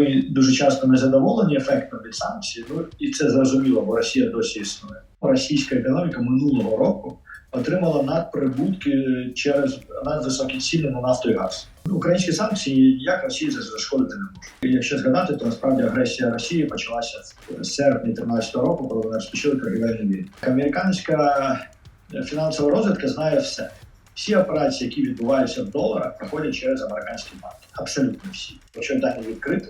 ми дуже часто не задоволені ефектом від санкцій. Ну і це зрозуміло, бо Росія досі існує. Російська економіка минулого року отримала надприбутки через надвисокі ціни на нафту і газ. Українські санкції як Росії зашкодити не можуть. Якщо згадати, то насправді агресія Росії почалася в серпні 2013 року, коли вони розпочали торгівельну війну. Американська фінансова розвідка знає все. Всі операції, які відбуваються в доларах, проходять через американські банки. Абсолютно всі. Якщо дані відкрити,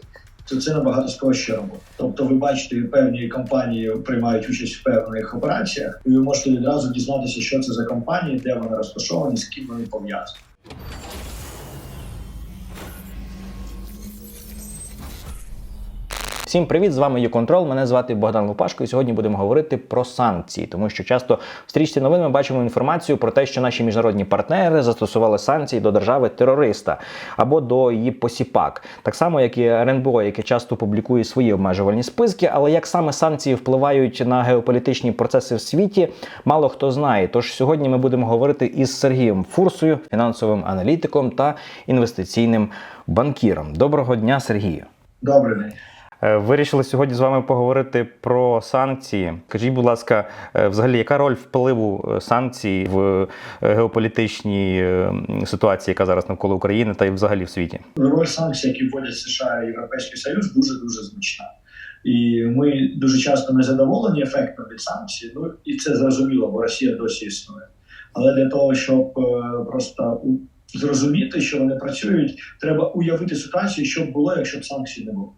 то це набагато спрощує роботу. Тобто, ви бачите, певні компанії приймають участь в певних операціях, і ви можете відразу дізнатися, що це за компанії, де вони розташовані, з ким вони пов'язані. Всім привіт! З вами YouControl, Мене звати Богдан Лупашко, і сьогодні будемо говорити про санкції, тому що часто в стрічці новин ми бачимо інформацію про те, що наші міжнародні партнери застосували санкції до держави-терориста або до її посіпак, так само як і РНБО, яке часто публікує свої обмежувальні списки. Але як саме санкції впливають на геополітичні процеси в світі, мало хто знає. Тож сьогодні ми будемо говорити із Сергієм Фурсою, фінансовим аналітиком та інвестиційним банкіром. Доброго дня, Сергію. Добрий день. Е, Вирішили сьогодні з вами поговорити про санкції. Скажіть, будь ласка, е, взагалі, яка роль впливу е, санкцій в геополітичній ситуації, яка зараз навколо України та й взагалі в світі? Роль санкцій, які вводять США і Європейський Союз, дуже дуже значна. І ми дуже часто не задоволені ефектом від санкцій. Ну і це зрозуміло, бо Росія досі існує. Але для того, щоб просто зрозуміти, що вони працюють, треба уявити ситуацію, що б було, якщо б санкцій не було.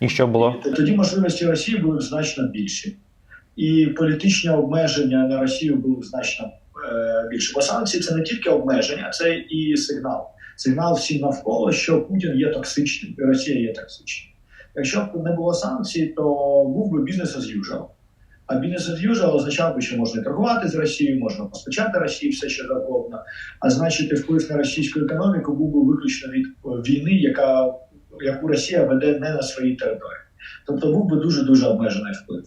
І що було? Тоді можливості Росії були б значно більші, і політичні обмеження на Росію були б значно е, більше. Бо санкції це не тільки обмеження, це і сигнал. Сигнал всім навколо, що Путін є токсичним, і Росія є токсичною. Якщо б не було санкцій, то був би бізнес as usual. А бізнес as usual означав би, що можна торгувати з Росією, можна постачати Росії все що завгодно. А значить, вплив на російську економіку був би виключно від війни, яка яку Росія веде не на своїй території, тобто був би дуже дуже обмежений вплив.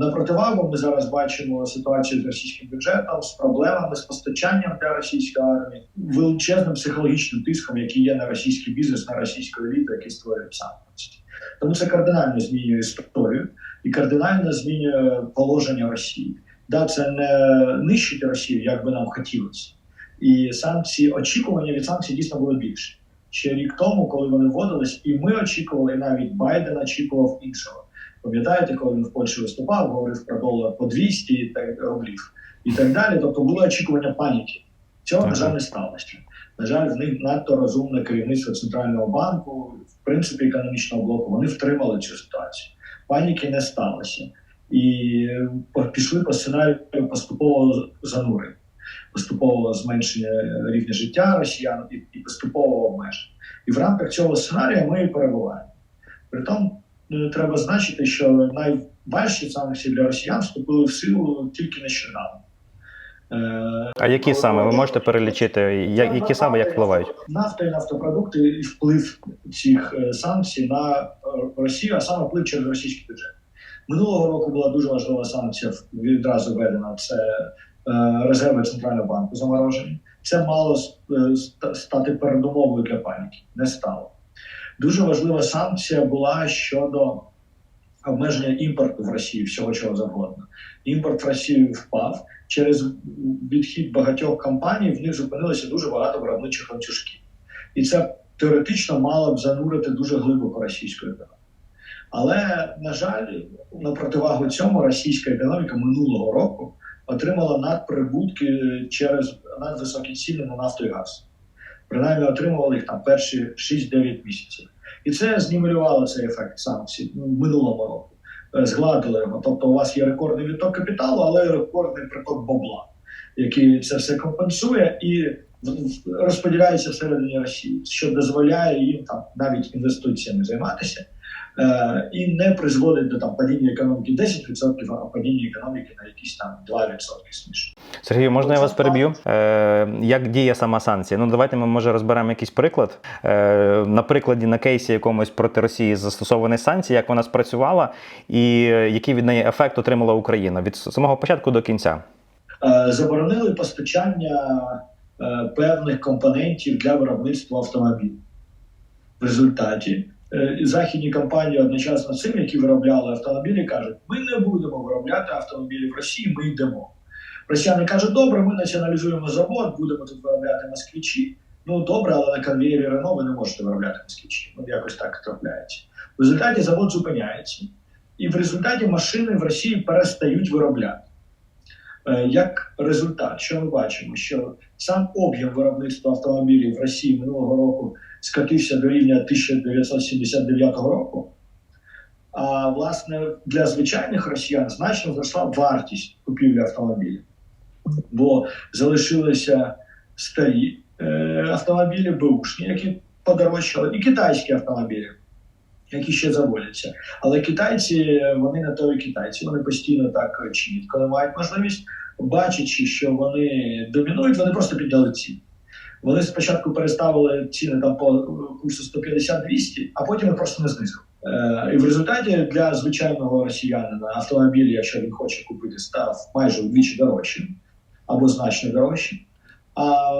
На противагу ми зараз бачимо ситуацію з російським бюджетом, з проблемами з постачанням для російської армії, величезним психологічним тиском, який є на російський бізнес, на російську еліту, який створюють санкції. Тому це кардинально змінює історію і кардинально змінює положення Росії. Да, це не нищить Росію, як би нам хотілося, і санкції очікування від санкцій дійсно було більше ще рік тому, коли вони вводились, і ми очікували, і навіть Байден очікував іншого. Пам'ятаєте, коли він в Польщі виступав, говорив про долар по 200 рублів і так далі. Тобто було очікування паніки. Цього на жаль не сталося. На жаль, в них надто розумне керівництво центрального банку, в принципі, економічного блоку. Вони втримали цю ситуацію. Паніки не сталося і пішли по сценарію поступово занурення поступового зменшення рівня життя росіян і, і поступового обмеження. І в рамках цього сценарія ми і перебуваємо. Притом ну, треба значити, що найважчі санкції для росіян вступили в силу тільки нещодавно. Е, а які саме ви можете перелічити? Які саме як впливають? Нафта і нафтопродукти і вплив цих е, санкцій на е, Росію, а саме вплив через російський бюджет. Минулого року була дуже важлива санкція відразу введена. Це резерви центрального банку заморожені. Це мало е, стати передумовою для паніки. Не стало. Дуже важлива санкція була щодо обмеження імпорту в Росії, всього чого завгодно. Імпорт в Росію впав через відхід багатьох компаній. В них зупинилося дуже багато виробничих ланцюжків, і це теоретично мало б занурити дуже глибоко російську економіку. Але на жаль, на противагу цьому російська економіка минулого року отримала надприбутки через надвисокі ціни на нафту і газ. Принаймні отримували їх там перші 6-9 місяців. І це знімелювало цей ефект санкцій ну, в минулому року. Е, згладили його. Тобто, у вас є рекордний відток капіталу, але рекордний приток бабла, який це все компенсує і розподіляється всередині Росії, що дозволяє їм там навіть інвестиціями займатися. Е, і не призводить до там падіння економіки 10%, а падіння економіки на якісь там 2% смішно. Сергій, можна я вас переб'ю? Е, Як діє сама санкція? Ну давайте ми може розберемо якийсь приклад. Е, На прикладі на кейсі якомусь проти Росії застосовані санкції, як вона спрацювала, і який від неї ефект отримала Україна від самого початку до кінця. Е, заборонили постачання е, певних компонентів для виробництва автомобілів. В результаті е, західні компанії одночасно цим, які виробляли автомобілі, кажуть: ми не будемо виробляти автомобілі в Росії, ми йдемо. Росіяни кажуть, добре, ми націоналізуємо завод, будемо тут виробляти москвичі. Ну добре, але на конвеєрі Рено ви не можете виробляти москвичі. Ну якось так трапляється. В результаті завод зупиняється, і в результаті машини в Росії перестають виробляти. Е, Як результат, що ми бачимо, що сам об'єм виробництва автомобілів в Росії минулого року скотився до рівня 1979 року. А власне для звичайних росіян значно зросла вартість купівлі автомобілів, бо залишилися старі е, автомобілі, бушні, які подорожчали, і китайські автомобілі, які ще заводяться. Але китайці, вони не то і китайці, вони постійно так чинять, коли мають можливість, бачачи, що вони домінують, вони просто підняли ціни. Вони спочатку переставили ціни там по курсу 150-200, а потім просто не знизили. Е, і в результаті для звичайного росіянина автомобіль, якщо він хоче купити, став майже вдвічі дорожчим або значно дорожчим. А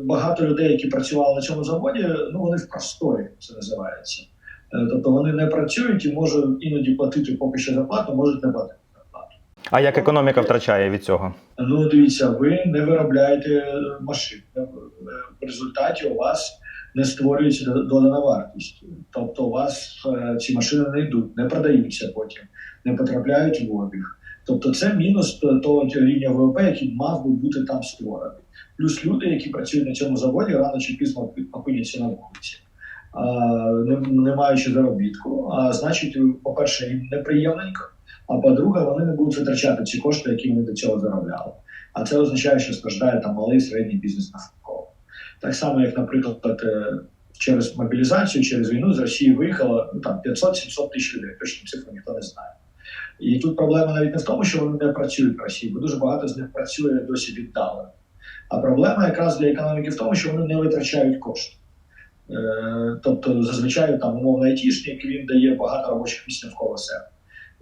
багато людей, які працювали на цьому заводі, ну вони в просторі це називається. Е, Тобто вони не працюють і можуть іноді платити поки що зарплату, можуть не платити зарплату. А як економіка втрачає від цього? Ну, дивіться, ви не виробляєте машин. Е, В результаті у вас не створюється додана вартість. Тобто, у вас е, ці машини не йдуть, не продаються потім, не потрапляють в обіг. Тобто, це мінус того рівня ВВП, який мав би бути там створений. Плюс люди, які працюють на цьому заводі, рано чи пізно опиняться на вулиці. Не, маючи заробітку, а значить, по-перше, їм неприємненько, а по-друге, вони не будуть витрачати ці кошти, які вони до цього заробляли. А це означає, що страждає там малий середній бізнес навколо. Так само, як, наприклад, е, через мобілізацію, через війну з Росії виїхало ну, там 500-700 тисяч людей. Точну цифру ніхто не знає. І тут проблема навіть не в тому, що вони не працюють в Росії, бо дуже багато з них працює досі віддалено. А проблема якраз для економіки в тому, що вони не витрачають кошти. Е, Тобто, зазвичай там умовно айтішник він дає багато робочих місць навколо себе.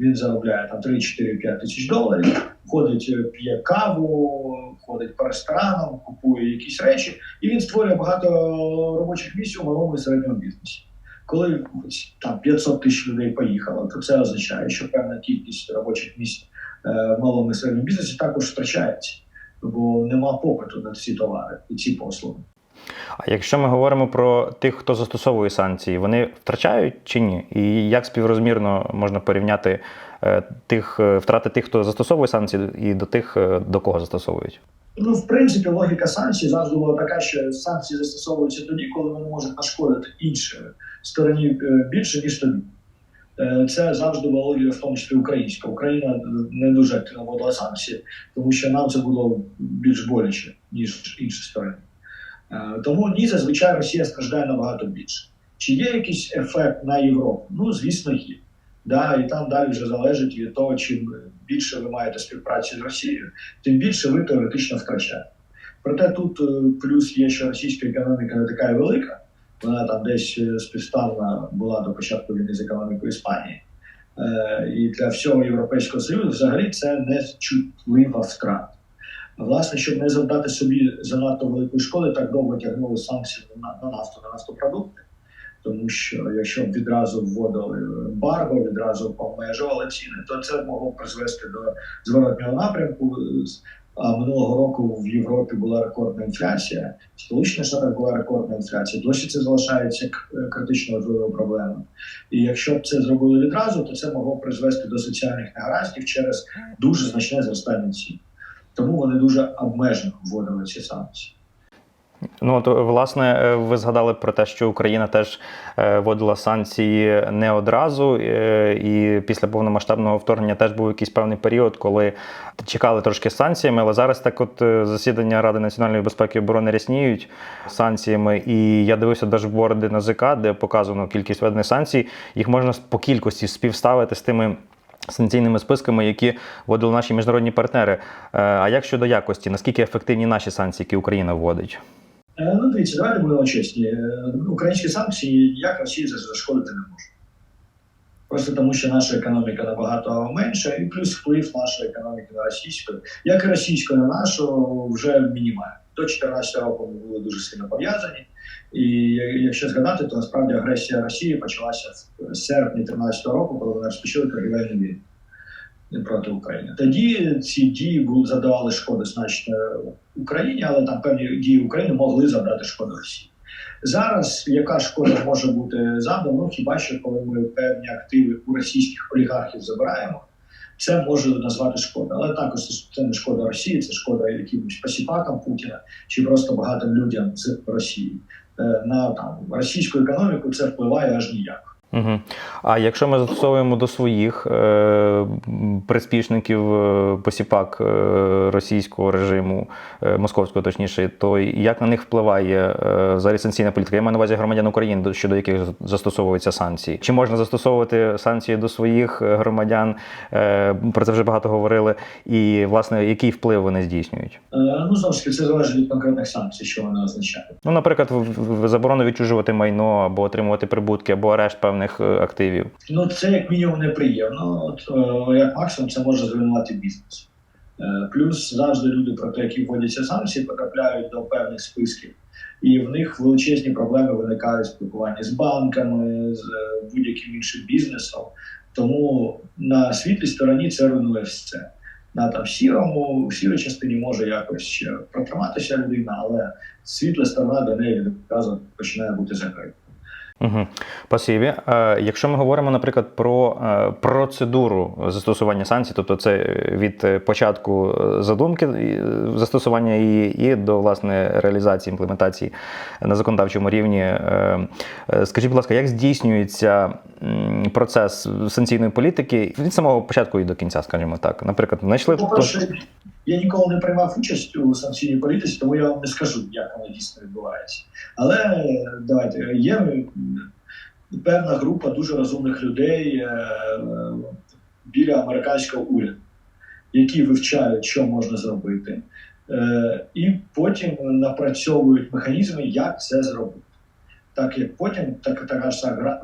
Він заробляє там 3-4-5 тисяч доларів, ходить, е, п'є каву, ходить по ресторанам, купує якісь речі, і він створює багато робочих місць у малому і середньому бізнесі. Коли там 500 тисяч людей поїхало, то це означає, що певна кількість робочих місць е, в малому і середньому бізнесі також втрачається, бо нема попиту на ці товари і ці послуги. А якщо ми говоримо про тих, хто застосовує санкції, вони втрачають чи ні? І як співрозмірно можна порівняти е, тих е, втрати тих, хто застосовує санкції, і до тих, е, до кого застосовують? Ну, в принципі, логіка санкцій завжди була така, що санкції застосовуються тоді, коли вони можуть нашкодити іншій стороні більше, ніж тобі. Це завжди була логіка, в тому числі українська. Україна не дуже активно вводила санкції, тому що нам це було більш боляче, ніж інші сторони. Е, Тому ні, зазвичай Росія страждає набагато більше. Чи є якийсь ефект на Європу? Ну, звісно, є. Да, і там далі вже залежить від того, чим більше ви маєте співпраці з Росією, тим більше ви теоретично втрачаєте. Проте тут е, плюс є, що російська економіка не така велика. Вона там десь е, співставна була до початку війни з економікою Іспанії. І для всього Європейського Союзу взагалі це не чутлива втрата. Власне, щоб не завдати собі занадто великої шкоди, так довго тягнули санкції на, на нафту, на нафтопродукти. Тому що якщо б відразу вводили ембарго, відразу обмежували ціни, то це могло б призвести до зворотнього напрямку. А минулого року в Європі була рекордна інфляція, в Сполучених Штатах була рекордна інфляція. Досі це залишається к- критично важливою проблемою. І якщо б це зробили відразу, то це могло б призвести до соціальних негараздів через дуже значне зростання цін. Тому вони дуже обмежено вводили ці санкції. Ну от власне, е, ви згадали про те, що Україна теж е, вводила санкції не одразу, е, і після повномасштабного вторгнення теж був якийсь певний період, коли чекали трошки санкціями. Але зараз так, от засідання Ради національної безпеки і оборони рясніють санкціями. І я дивився дашборди НАЗК, де показано кількість введених санкцій. Їх можна по кількості співставити з тими. Санкційними списками, які вводили наші міжнародні партнери. Е, А як щодо якості, наскільки ефективні наші санкції, які Україна вводить? Е, Ну, дивіться, давайте будемо чесні. Е, Українські санкції як Росії зашкодити не можуть. Просто тому, що наша економіка набагато менша, і плюс вплив нашої економіки на російську, як і російську на нашу, вже мінімальний. До 2014 року ми були дуже сильно пов'язані. І якщо згадати, то насправді агресія Росії почалася в серпні 2013 року, коли вони розпочали торгівельну війну проти України. Тоді ці дії були задавали шкоди значно Україні, але там певні дії України могли завдати шкоду Росії. Зараз яка шкода може бути завдана? Ну хіба що коли ми певні активи у російських олігархів забираємо, це може назвати шкода. Але також це не шкода Росії, це шкода якимось посіпакам Путіна чи просто багатим людям з Росії. Е, На там російську економіку це впливає аж ніяк. Угу. А якщо ми застосовуємо до своїх е, приспішників е, посіпак е, російського режиму, е, московського точніше, то як на них впливає е, взагалі санкційна політика? Я маю на увазі громадян України, щодо яких застосовуються санкції? Чи можна застосовувати санкції до своїх е, громадян? Е, про це вже багато говорили. І власне який вплив вони здійснюють? Е, Ну знову ж таки, це залежить від конкретних санкцій, що вони означають. Ну, наприклад, в- в- заборону відчужувати майно або отримувати прибутки, або арешт певних е, активів. Ну, це як мінімум неприємно. От е, як максимум, це може зруйнувати бізнес. Е, Плюс завжди люди, проти яких вводяться санкції, потрапляють до певних списків, і в них величезні проблеми виникають в спілкуванні з банками, з будь-яким іншим бізнесом. Тому на світлій стороні це руйнує все. На там сірому, в сірій частині може якось ще протриматися людина, але світла сторона до неї відразу починає бути закрита. Угу. Спасибі. Е, якщо ми говоримо, наприклад, про е, процедуру застосування санкцій, тобто це від е, початку задумки застосування її і до власне реалізації імплементації на законодавчому рівні, скажіть, будь ласка, як здійснюється процес санкційної політики від самого початку і до кінця, скажімо так? Наприклад, знайшли По-перше, я ніколи не приймав участь у санкційній політиці, тому я вам не скажу, як вона дійсно відбувається. Але давайте є певна група дуже розумних людей е, біля американського уряду, які вивчають, що можна зробити, е, і потім напрацьовують механізми, як це зробити. Так як потім так, така ж е,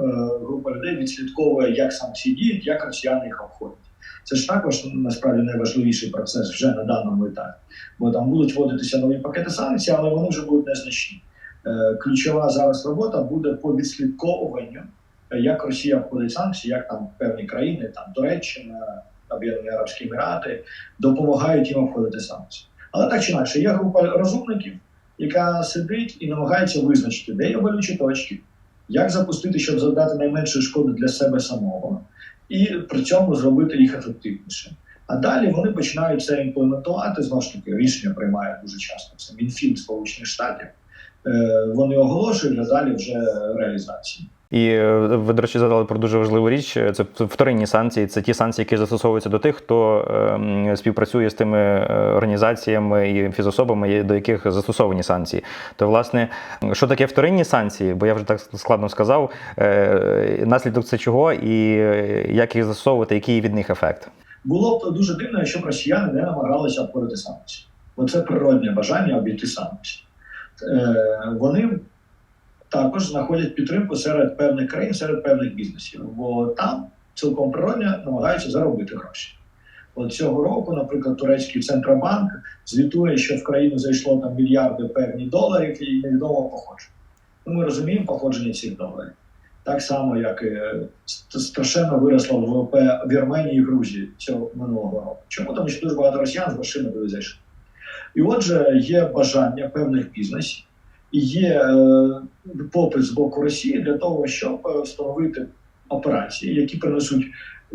група людей відслідковує, як санкції діють, як росіяни їх обходять. Це ж також насправді найважливіший процес вже на даному етапі, бо там будуть вводитися нові пакети санкцій, але вони вже будуть незначні. Е, Ключова зараз робота буде по відслідковуванню, е, як Росія входить санкції, як там певні країни, там Туреччина, Об'єднані Арабські Емірати допомагають їм обходити санкції. Але так чи інакше, є група розумників, яка сидить і намагається визначити, де є болючі точки, як запустити, щоб завдати найменшу шкоду для себе самого і при цьому зробити їх ефективніше. А далі вони починають це імплементувати. Знову ж таки, рішення приймає дуже часто. Це Мінфін Сполучених Штатів. Е, Вони оголошують, а далі вже реалізація. І е, ви, до речі, задали про дуже важливу річ. Це вторинні санкції. Це ті санкції, які застосовуються до тих, хто е, співпрацює з тими е, організаціями і фізособами, до яких застосовані санкції. То, власне, що таке вторинні санкції? Бо я вже так складно сказав. Е, наслідок це чого і е, як їх застосовувати, який від них ефект? Було б дуже дивно, якщо б росіяни не намагалися обходити санкції. Бо це природне бажання обійти санкції. Е, Вони також знаходять підтримку серед певних країн, серед певних бізнесів, бо там цілком природно намагаються заробити гроші. От цього року, наприклад, турецький центробанк звітує, що в країну зайшло там мільярди певні доларів і невідомо походження. Ну, ми розуміємо походження цих доларів. Так само, як і е, страшенно виросло ВВП Вірменії і Грузії цього минулого року. Чому? Тому що дуже багато росіян з грошима туди зайшли. І отже, є бажання певних бізнесів, є е, попит з боку Росії для того, щоб е, встановити операції, які принесуть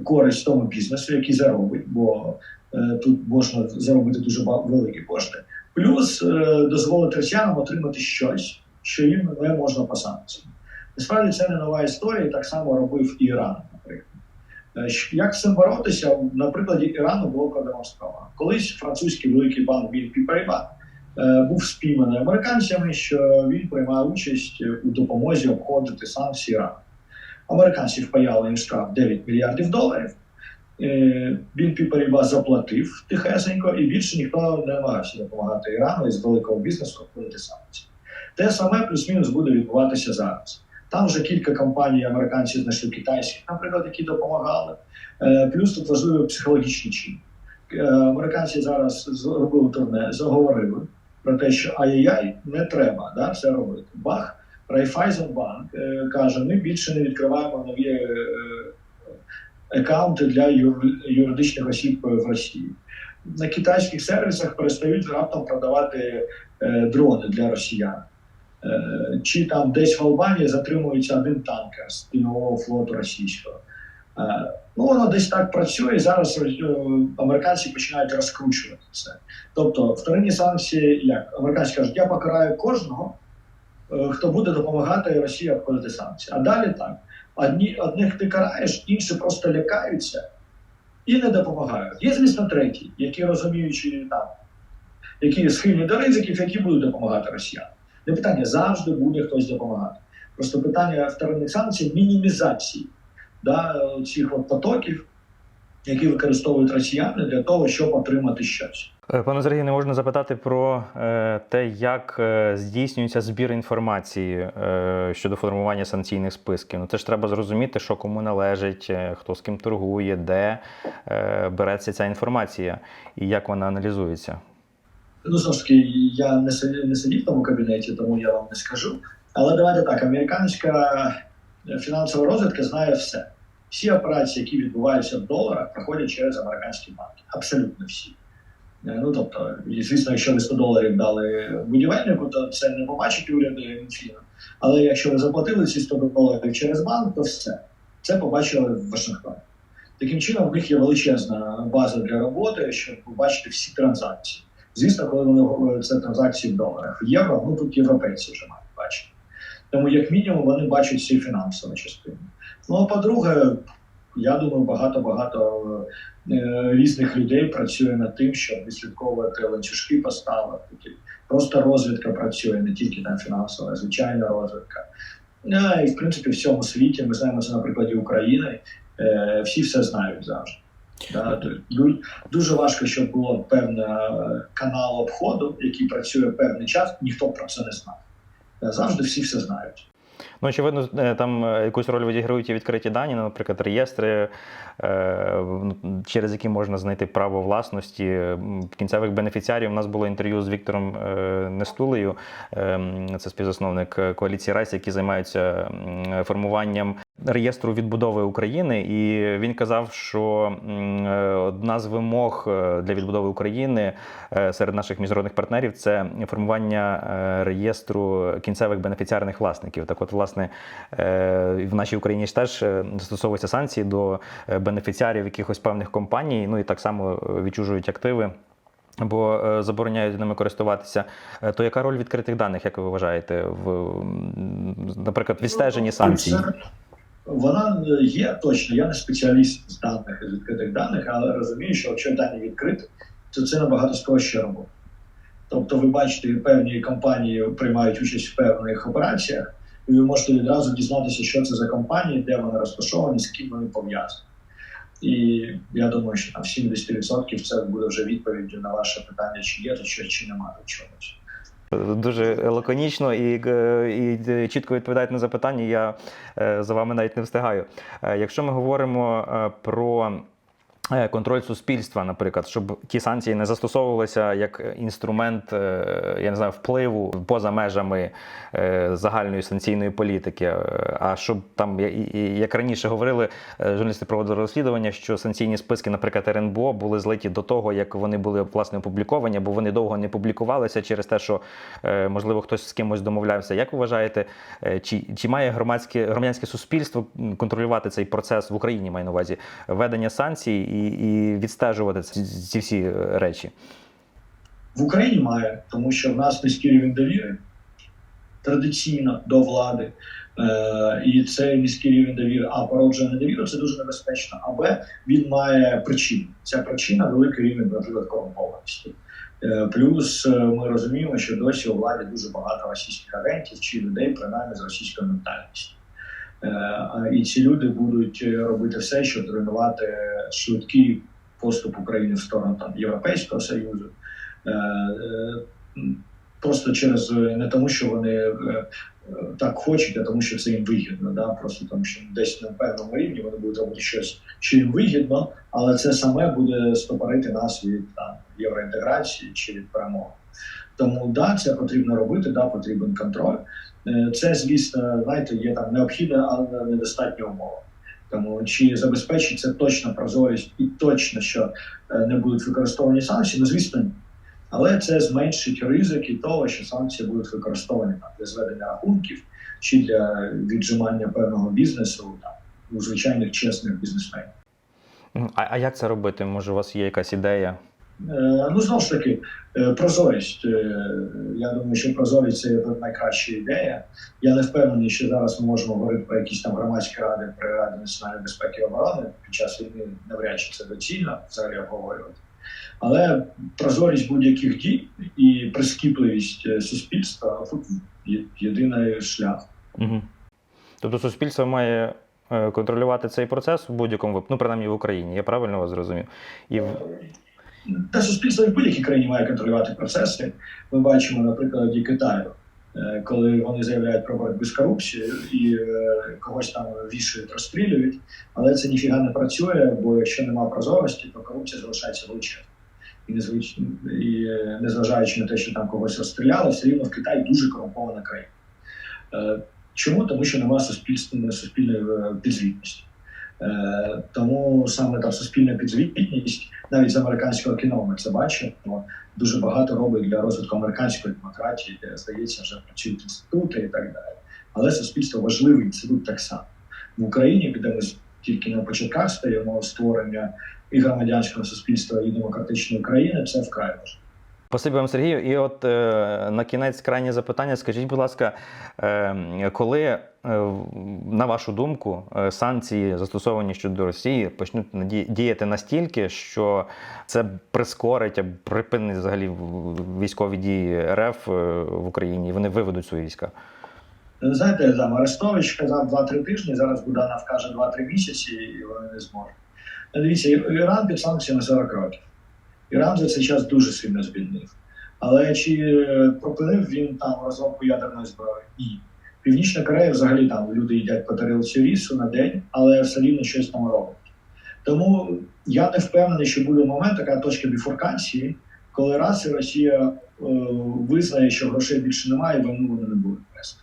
користь тому бізнесу, який заробить, бо е, тут можна заробити дуже великі кошти. Плюс дозволити росіянам отримати щось, що їм не можна по санкціям. Насправді це не нова історія, так само робив і Іран, наприклад. Як з цим боротися? На прикладі Ірану було продемонстровано. Колись французький великий банк BNP Paribas був спійманий американцями, що він приймає участь у допомозі обходити санкції Ірану. Американці впаяли їм штраф 9 мільярдів доларів. Е, BNP заплатив тихесенько, і більше ніхто не намагався допомагати Ірану із великого бізнесу обходити санкції. Те саме плюс-мінус буде відбуватися зараз. Там вже кілька компаній американці знайшли китайських, наприклад, які допомагали. Е, Плюс тут важливий психологічний чин. Е, Американці зараз зробили турне, заговорили про те, що ай-яй, не треба да, це робити. Бах, Райфайзенбанк е, каже: ми більше не відкриваємо нові е, аккаунти для юр- юридичних осіб в Росії. На китайських сервісах перестають раптом продавати е, дрони для росіян. Е, чи там десь в Албанії затримується один танкер з тіньового флоту російського. Е, ну, воно десь так працює, і зараз е, американці починають розкручувати це. Тобто, вторинні санкції, як американці кажуть, я покараю кожного, е, хто буде допомагати Росії обходити санкції. А далі так. Одні, одних ти караєш, інші просто лякаються і не допомагають. Є, звісно, треті, які розуміючи там, які схильні до ризиків, які будуть допомагати росіянам. Не питання завжди буде хтось допомагати. Просто питання вторинних санкцій мінімізації да, цих от потоків, які використовують росіяни для того, щоб отримати щось. Е, Пане Сергію, не можна запитати про е, те, як е, здійснюється збір інформації щодо формування санкційних списків. Ну це ж треба зрозуміти, що кому належить, хто з ким торгує, де береться ця інформація і як вона аналізується. Ну, знову ж таки, я не сидів, не сидів в тому кабінеті, тому я вам не скажу. Але давайте так: американська фінансова розвідка знає все. Всі операції, які відбуваються в доларах, проходять через американські банки. Абсолютно всі. Е, Ну тобто, звісно, якщо ви 100 доларів дали будівельнику, то це не побачить уряд і. Але якщо ви заплатили ці 100 доларів через банк, то все. Це побачили в Вашингтоні. Таким чином, в них є величезна база для роботи, щоб побачити всі транзакції. Звісно, коли вони це транзакції в доларах. В євро, ну тут європейці вже мають бачити. Тому, як мінімум, вони бачать всі фінансові частини. Ну а по-друге, я думаю, багато-багато е, різних людей працює над тим, щоб відслідковувати ланцюжки поставок. Просто розвідка працює, не тільки там фінансова, а звичайна розвідка. Е, І в принципі в всьому світі ми знаємо це на прикладі України. Е, Всі все знають завжди. Дуже важко, щоб було певний канал обходу, який працює певний час, ніхто про це не знає. Завжди всі все знають. Ну, очевидно, е, там е, якусь роль відіграють і відкриті дані, ну, наприклад, реєстри, е, ну, через які можна знайти право власності кінцевих бенефіціарів. У нас було інтерв'ю з Віктором Нестулею, е, це співзасновник коаліції Райс, які займаються формуванням реєстру відбудови України. І він казав, що одна з вимог для відбудови України серед наших міжнародних партнерів це формування реєстру кінцевих бенефіціарних власників. Так, от, власне, е, в нашій Україні теж е, застосовуються санкції до е, бенефіціарів якихось певних компаній, ну і так само відчужують активи. Або е, забороняють ними користуватися. То яка роль відкритих даних, як ви вважаєте, в наприклад, відстеженні санкцій? Вона є точно. Я не спеціаліст з даних з відкритих даних, але розумію, що якщо дані відкриті, то це набагато спрощує роботу. Тобто, ви бачите, певні компанії приймають участь в певних операціях, і ви можете відразу дізнатися, що це за компанії, де вони розташовані, з ким вони пов'язані. І я думаю, що там 70% це буде вже відповіддю на ваше питання, чи є тут щось, чи немає чогось. Дуже лаконічно і, е, і чітко відповідають на запитання. Я е, за вами навіть не встигаю. Е, Якщо ми говоримо е, про е, контроль суспільства, наприклад, щоб ті санкції не застосовувалися як інструмент, е, я не знаю, впливу поза межами е, загальної санкційної політики, е, а щоб там, і- і як раніше говорили, е, журналісти проводили розслідування, що санкційні списки, наприклад, РНБО, були злиті до того, як вони були власне опубліковані, бо вони довго не публікувалися через те, що е, можливо хтось з кимось домовлявся. Як вважаєте, е, чи, чи має громадське громадянське суспільство контролювати цей процес в Україні, маю на увазі введення санкцій і, і відстежувати ці, всі е, речі? В Україні має, тому що в нас низький рівень довіри традиційно до влади. Е, і цей низький рівень довіри, а породжує недовіру, це дуже небезпечно. А Б, він має причину. Ця причина великий рівень, корумпованості. Е, плюс е, ми розуміємо, що досі у владі дуже багато російських агентів чи людей, принаймні з російською ментальністю. Е, і ці люди будуть е, робити все, щоб зруйнувати швидкий поступ України в сторону там Європейського Союзу. Е, Просто через не тому, що вони так хочуть, а тому що це їм вигідно. Да? Просто тому що десь на певному рівні вони будуть робити щось, що їм вигідно, але це саме буде стопорити нас від там, євроінтеграції чи від перемоги. Тому да, це потрібно робити, да, потрібен контроль. Е, Це, звісно, знаєте, є там необхідна, але недостатня умова. Тому чи забезпечить це точно прозорість і точно, що е, не будуть використовані санкції, ну звісно, ні. Але це зменшить ризики того, що санкції будуть використані там, для зведення рахунків чи для віджимання певного бізнесу там, у звичайних чесних бізнесменів. А, а як це робити? Може, у вас є якась ідея? Е, Ну, знову ж таки, е, прозорість. Е, Я думаю, що прозорість це найкраща ідея. Я не впевнений, що зараз ми можемо говорити про якісь там громадські ради при Раді національної безпеки і оборони. Під час війни навряд чи це доцільно взагалі обговорювати. Але прозорість будь-яких дій і прискіпливість суспільства тут єдиний шлях. Угу. Тобто суспільство має контролювати цей процес в будь-якому випадку, ну, принаймні в Україні, я правильно вас зрозумів? І в- Та суспільство в будь-якій країні має контролювати процеси. Ми бачимо на прикладі Китаю, е, коли вони заявляють про боротьбу з корупцією і е, когось там вішають, розстрілюють, але це ніфіга не працює, бо якщо немає прозорості, то корупція залишається величезною. І, незвич... і е, незважаючи на те, що там когось розстріляли, все рівно в Китаї дуже корумпована країна. Чому? Тому що немає суспільної е, підзвітності. Е, Тому саме та суспільна підзвітність навіть з американського кіно ми це бачимо. Дуже багато робить для розвитку американської демократії, де здається, вже працюють інститути і так далі. Але суспільство важливий інститут так само в Україні, де ми тільки на початках стаємо створення і громадянського суспільства, і демократичної країни. Це вкрай важливо. Спасибі вам, Сергію. І от е, на кінець крайнє запитання. Скажіть, будь ласка, е, коли, на вашу думку, е, санкції, застосовані щодо Росії, почнуть діяти настільки, що це прискорить або припинить взагалі військові дії РФ е, в Україні, і вони виведуть свої війська? Знаєте, там Арестович казав 2-3 тижні, зараз Буданов каже 2-3 місяці, і вони не зможуть. Ну, Дивіться, Іран під санкціями 40 років. Іран за цей час дуже сильно збіднив. Але чи е, припинив він там розробку ядерної зброї? Ні. Північна Корея взагалі там люди їдять по тарілці рісу на день, але все рівно щось там роблять. Тому я не впевнений, що буде момент, така точка біфуркації, коли раз і Росія е, визнає, що грошей більше немає, війну вони не будуть вести.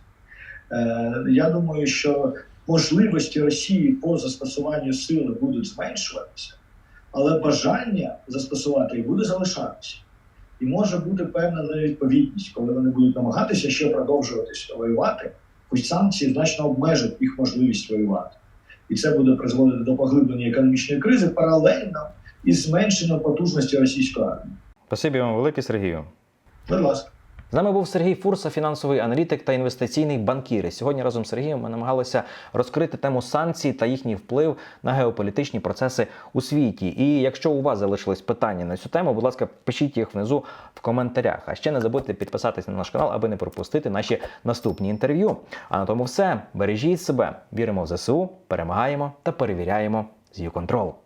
Е, я думаю, що можливості Росії по застосуванню сили будуть зменшуватися, але бажання застосувати їх буде залишатися. І може бути певна невідповідність, коли вони будуть намагатися ще продовжуватися воювати, хоч санкції значно обмежать їх можливість воювати. І це буде призводити до поглиблення економічної кризи паралельно із зменшенням потужності російської армії. Спасибі вам велике, Сергію. Будь ласка. З нами був Сергій Фурса, фінансовий аналітик та інвестиційний банкір. І Сьогодні разом з Сергієм ми намагалися розкрити тему санкцій та їхній вплив на геополітичні процеси у світі. І якщо у вас залишились питання на цю тему, будь ласка, пишіть їх внизу в коментарях. А ще не забудьте підписатися на наш канал, аби не пропустити наші наступні інтерв'ю. А на тому все бережіть себе, віримо в ЗСУ, перемагаємо та перевіряємо з контрол.